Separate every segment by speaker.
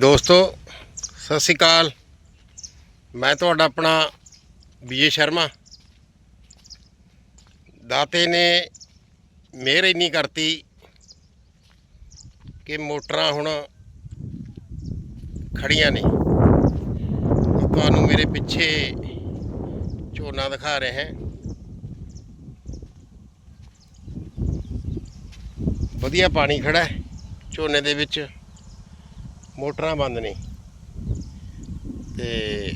Speaker 1: ਦੋਸਤੋ, ਸਤਿ ਸ਼੍ਰੀ ਅਕਾਲ। ਮੈਂ ਤੁਹਾਡਾ ਆਪਣਾ ਵਿਜੇ ਸ਼ਰਮਾ। ਦਾਤੇ ਨੇ ਮਿਹਰ ਇੰਨੀ ਕਰਤੀ ਕਿ ਮੋਟਰਾਂ ਹੁਣ ਖੜੀਆਂ ਨੇ। ਤੁਹਾਨੂੰ ਮੇਰੇ ਪਿੱਛੇ ਝੋਨਾ ਦਿਖਾ ਰਹੇ ਹਾਂ। ਵਧੀਆ ਪਾਣੀ ਖੜਾ ਹੈ ਝੋਨੇ ਦੇ ਵਿੱਚ। ਮੋਟਰਾਂ ਬੰਦ ਨੇ। ਤੇ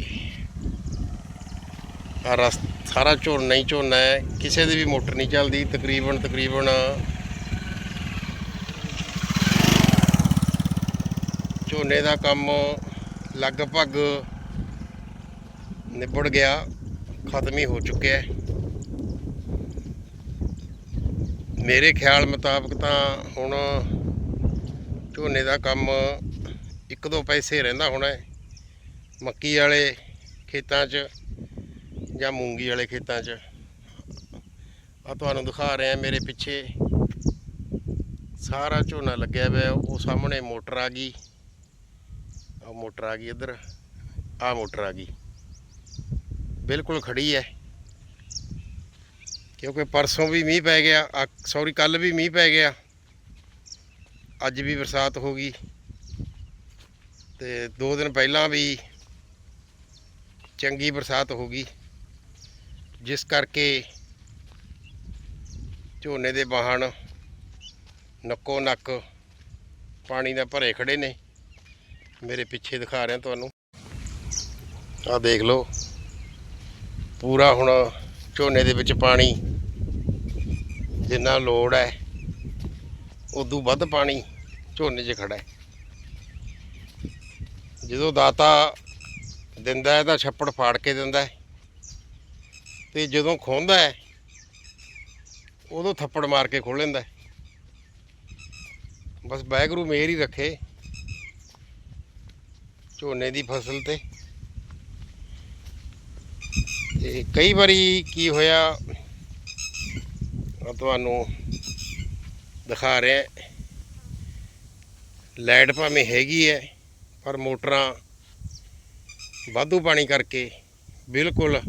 Speaker 1: ਆ ਰਸ, ਸਾਰਾ ਝੋਨਾ ਹੀ ਝੋਨਾ ਹੈ। ਕਿਸੇ ਦੀ ਵੀ ਮੋਟਰ ਨਹੀਂ ਚੱਲਦੀ। ਤਕਰੀਬਨ ਤਕਰੀਬਨ ਝੋਨੇ ਦਾ ਕੰਮ ਲਗਭਗ ਨਿਬੜ ਗਿਆ। ਖਤਮ ਹੀ ਹੋ ਚੁੱਕਿਆ ਹੈ। ਮੇਰੇ ਖਿਆਲ ਮੁਤਾਬਕ ਤਾਂ ਹੁਣ ਝੋਨੇ ਦਾ ਕੰਮ ਇੱਕ ਦੋ ਪੈਸੇ ਰਹਿੰਦਾ ਹੋਣਾ ਮੱਕੀ ਵਾਲੇ ਖੇਤਾਂ 'ਚ ਜਾਂ ਮੂੰਗੀ ਵਾਲੇ ਖੇਤਾਂ 'ਚ। ਆ ਤੁਹਾਨੂੰ ਦਿਖਾ ਰਿਹਾ ਮੇਰੇ ਪਿੱਛੇ। ਸਾਰਾ ਝੋਨਾ ਲੱਗਿਆ ਹੋਇਆ ਉਹ ਸਾਹਮਣੇ ਮੋਟਰ ਆ ਗਈ। ਆ ਮੋਟਰ ਆ ਗਈ ਇੱਧਰ ਆ ਮੋਟਰ ਆ ਗਈ। ਬਿਲਕੁਲ ਖੜੀ ਹੈ। ਕਿਉਂਕਿ ਪਰਸੋਂ ਵੀ ਮੀਂਹ ਪੈ ਗਿਆ ਸੌਰੀ ਕੱਲ ਵੀ ਮੀਂਹ ਪੈ ਗਿਆ। ਅੱਜ ਵੀ ਬਰਸਾਤ ਹੋ ਗਈ। ਤੇ ਦੋ ਦਿਨ ਪਹਿਲਾਂ ਵੀ ਚੰਗੀ ਬਰਸਾਤ ਹੋ ਗਈ। ਜਿਸ ਕਰਕੇ ਝੋਨੇ ਦੇ ਵਾਹਣ ਨੱਕੋ ਨੱਕ ਪਾਣੀ ਦਾ ਭਰੇ ਖੜੇ ਨੇ। ਮੇਰੇ ਪਿੱਛੇ ਦਿਖਾ ਰਿਹਾ ਤੁਹਾਨੂੰ। ਆਹ ਦੇਖ ਲਓ। ਪੂਰਾ ਹੁਣ ਝੋਨੇ ਦੇ ਵਿੱਚ ਪਾਣੀ ਜਿੰਨਾ ਲੋੜ ਹੈ, ਉਦੋਂ ਵੱਧ ਪਾਣੀ ਝੋਨੇ 'ਚ ਖੜਾ ਹੈ। ਜਦੋਂ ਦਾਤਾ ਦਿੰਦਾ ਹੈ ਤਾਂ ਛੱਪੜ ਫਾੜ ਕੇ ਦਿੰਦਾ ਹੈ। ਤੇ ਜਦੋਂ ਖੋਂਦਾ ਹੈ, ਉਦੋਂ ਥੱਪੜ ਮਾਰ ਕੇ ਖੋਲ ਲੈਂਦਾ ਬਸ ਵਾਹਿਗੁਰੂ ਮਿਹਰ ਹੀ ਰੱਖੇ ਝੋਨੇ ਦੀ ਫਸਲ ਤੇ। ਤੇ ਕਈ ਵਾਰੀ ਕੀ ਹੋਇਆ ਤੁਹਾਨੂੰ ਦਿਖਾ ਰਿਹਾ। ਲਾਈਟ ਭਾਵੇਂ ਹੈਗੀ ਹੈ ਪਰ ਮੋਟਰਾਂ ਵਾਧੂ ਪਾਣੀ ਕਰਕੇ ਬਿਲਕੁਲ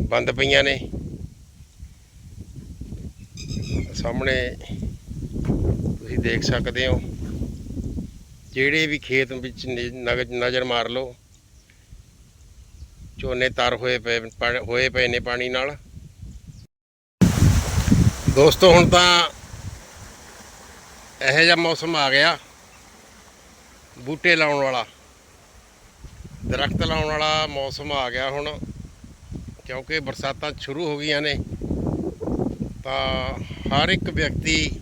Speaker 1: ਬੰਦ ਪਈਆਂ ਨੇ। ਸਾਹਮਣੇ ਤੁਸੀਂ ਦੇਖ ਸਕਦੇ ਹੋ, ਜਿਹੜੇ ਵੀ ਖੇਤ ਵਿੱਚ ਨਿ- ਨਗ- ਨਜ਼ਰ ਮਾਰ ਲਓ, ਝੋਨੇ ਤਰ ਹੋਏ ਪਏ ਹੋਏ ਪਏ ਨੇ ਪਾਣੀ ਨਾਲ। ਦੋਸਤੋ, ਹੁਣ ਤਾਂ ਇਹੋ ਜਿਹਾ ਮੌਸਮ ਆ ਗਿਆ। ਬੂਟੇ ਲਾਉਣ ਵਾਲਾ। ਦਰਖਤ ਲਾਉਣ ਵਾਲਾ ਮੌਸਮ ਆ ਗਿਆ ਹੁਣ। ਕਿਉਂਕਿ ਬਰਸਾਤਾਂ ਸ਼ੁਰੂ ਹੋ ਗਈਆਂ ਨੇ, ਤਾਂ ਹਰ ਇੱਕ ਵਿਅਕਤੀ